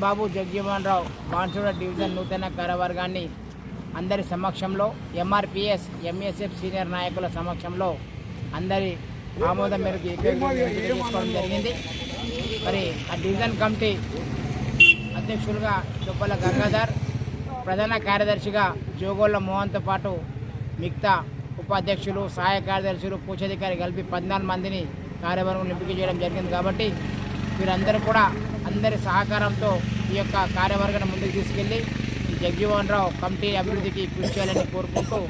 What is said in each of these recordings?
బాబు జగ్జీవన్ రావు బాన్సూడ division నూతన కార్యవర్గాన్ని అందరి సమక్షంలో ఎంఆర్పిఎస్ ఎంఎస్ఎఫ్ సీనియర్ నాయకుల సమక్షంలో అందరి ఆమోదం మేరకు జరిగింది. మరి ఆ డివిజన్ కమిటీ అధ్యక్షులుగా చుప్పల గంగాధర్ ప్రధాన కార్యదర్శిగా జోగోళ్ళ మోహన్తో పాటు మిగతా ఉపాధ్యక్షులు సహాయ కార్యదర్శులు పూచాధికారి కలిపి పద్నాలుగు మందిని కార్యవర్గం ఎంపిక చేయడం జరిగింది కాబట్టి వీరందరూ కూడా అందరి సహకారంతో ఈ యొక్క కార్యవర్గాన్ని ముందుకు తీసుకెళ్ళి జగజీవన్ రావు కమిటీ అభివృద్ధికి కృషి చేయాలని కోరుకుంటూ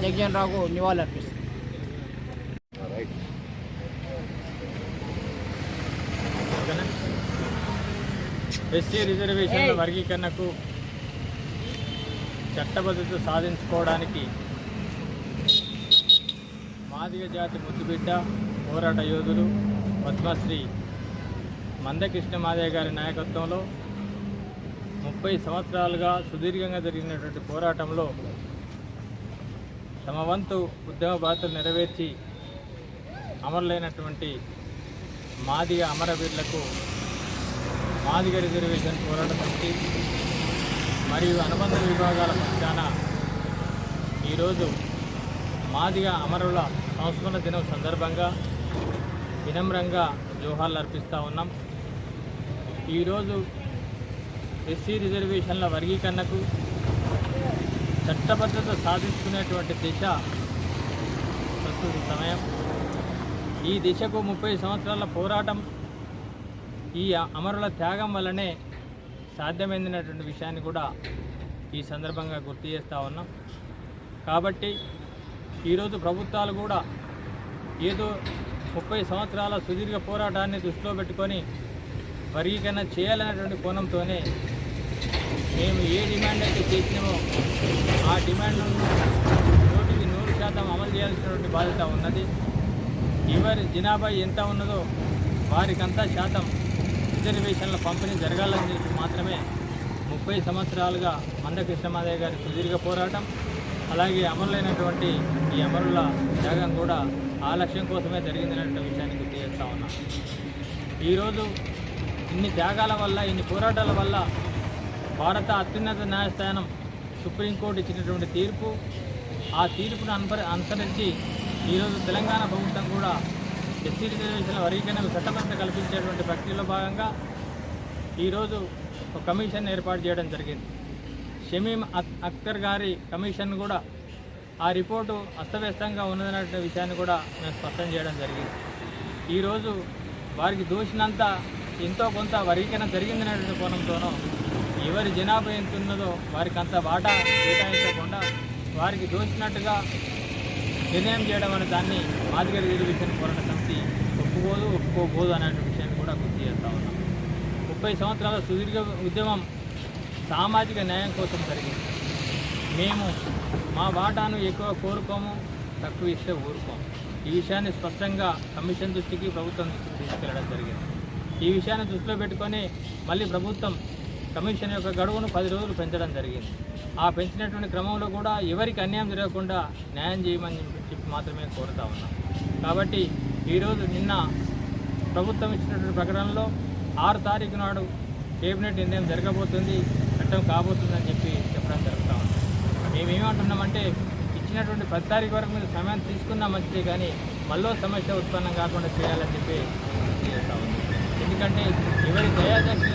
జగజీవన్ రావుకు నివాళులు అర్పిస్తున్నాను ఎస్సీ రిజర్వేషన్ల వర్గీకరణకు చట్టబద్ధత సాధించుకోవడానికి మాదిగ జాతి ముద్దుబిడ్డ పోరాట యోధులు పద్మశ్రీ మందకృష్ణ మాదయ్య గారి నాయకత్వంలో ముప్పై సంవత్సరాలుగా సుదీర్ఘంగా జరిగినటువంటి పోరాటంలో తమ వంతు ఉద్యమ బాధ్యతలు నెరవేర్చి అమరులైనటువంటి మాదిగ అమరవీరులకు మాదిగ రిజర్వేషన్ పోరాట సమితి మరియు అనుబంధ విభాగాల పక్షాన ఈరోజు మాదిగ అమరుల సంస్మరణ దినం సందర్భంగా వినమ్రంగా జోహార్లు అర్పిస్తూ ఉన్నాం. ఈరోజు ఎస్సీ రిజర్వేషన్ల వర్గీకరణకు చట్టబద్ధత సాధించుకునేటువంటి దిశ ప్రస్తుత సమయం. ఈ దిశకు ముప్పై సంవత్సరాల పోరాటం ఈ అమరుల త్యాగం వల్లనే సాధ్యమైనటువంటి విషయాన్ని కూడా ఈ సందర్భంగా గుర్తు చేస్తూ ఉన్నాం. కాబట్టి ఈరోజు ప్రభుత్వాలు కూడా ఏదో ముప్పై సంవత్సరాల సుదీర్ఘ పోరాటాన్ని దృష్టిలో పెట్టుకొని వర్గీకరణ చేయాలనేటువంటి కోణంతోనే మేము ఏ డిమాండ్ అయితే చేసినామో ఆ డిమాండ్ను నూటికి నూరు శాతం అమలు చేయాల్సినటువంటి బాధ్యత ఉన్నది. ఎవరి జనాభా ఎంత ఉన్నదో వారికంతా శాతం రిజర్వేషన్ల పంపిణీ జరగాలని చెప్పి మాత్రమే ముప్పై సంవత్సరాలుగా మందకృష్ణమాదయ్య గారి సుదీర్ఘ పోరాటం అలాగే అమరులైనటువంటి ఈ అమరుల త్యాగం కూడా ఆ లక్ష్యం కోసమే జరిగిందనే విషయాన్ని గుర్తు చేస్తా ఉన్నాం. ఈరోజు ఇన్ని త్యాగాల వల్ల ఇన్ని పోరాటాల వల్ల భారత అత్యున్నత న్యాయస్థానం సుప్రీంకోర్టు ఇచ్చినటువంటి తీర్పు ఆ తీర్పును అనుపరి అనుసరించి ఈరోజు తెలంగాణ ప్రభుత్వం కూడా ఎస్సీ రిజర్వేషన్ల వర్గీకరణకు చట్టబద్ధత కల్పించేటువంటి ప్రక్రియలో భాగంగా ఈరోజు ఒక కమిషన్ ఏర్పాటు చేయడం జరిగింది. షమీం అక్- అఖ్తర్ గారి కమిషన్ కూడా ఆ రిపోర్టు అస్తవ్యస్తంగా ఉన్నదనే విషయాన్ని కూడా మేము స్పష్టం చేయడం జరిగింది. ఈరోజు వారికి దోషినంత ఎంతో కొంత వర్గీకరణ జరిగిందనేటువంటి కోణంతోనో ఎవరి జనాభా ఎంత ఉన్నదో వారికి అంత వాటా కేటాయించకుండా వారికి దోచినట్టుగా నిర్ణయం చేయడం అనే దాన్ని మాదిగ రిజర్వేషన్ పోరాట సమితి ఒప్పుకోదు ఒప్పుకోబోదు అనేటువంటి విషయాన్ని కూడా గుర్తు చేస్తా ఉన్నాం. ముప్పై సంవత్సరాల సుదీర్ఘ ఉద్యమం సామాజిక న్యాయం కోసం జరిగింది. మేము మా వాటాను ఎక్కువ కోరుకోము తక్కువ ఇస్తే ఊరుకోము. ఈ విషయాన్ని స్పష్టంగా కమిషన్ దృష్టికి ప్రభుత్వం దృష్టికి తీసుకెళ్ళడం జరిగింది. ఈ విషయాన్ని దృష్టిలో పెట్టుకొని మళ్ళీ ప్రభుత్వం కమిషన్ యొక్క గడువును పది రోజులు పెంచడం జరిగింది. ఆ పెంచినటువంటి క్రమంలో కూడా ఎవరికి అన్యాయం జరగకుండా న్యాయం చేయమని చెప్పి మాత్రమే కోరుతా ఉన్నాం. కాబట్టి ఈరోజు నిన్న ప్రభుత్వం ఇచ్చినటువంటి ప్రకటనలో ఆరు తారీఖు నాడు కేబినెట్ నిర్ణయం జరగబోతుంది చట్టం కాబోతుందని చెప్పి చెప్పడం జరుగుతూ ఉంది. మేమేమంటున్నామంటే ఇచ్చినటువంటి పది తారీఖు వరకు మీరు సమయం తీసుకున్నా మంచిదే కానీ మళ్ళీ సమస్య ఉత్పన్నం కాకుండా చేయాలని చెప్పి చేస్తూ ఉంది ఎందుకంటే ఎవరి దయాదక్షిణల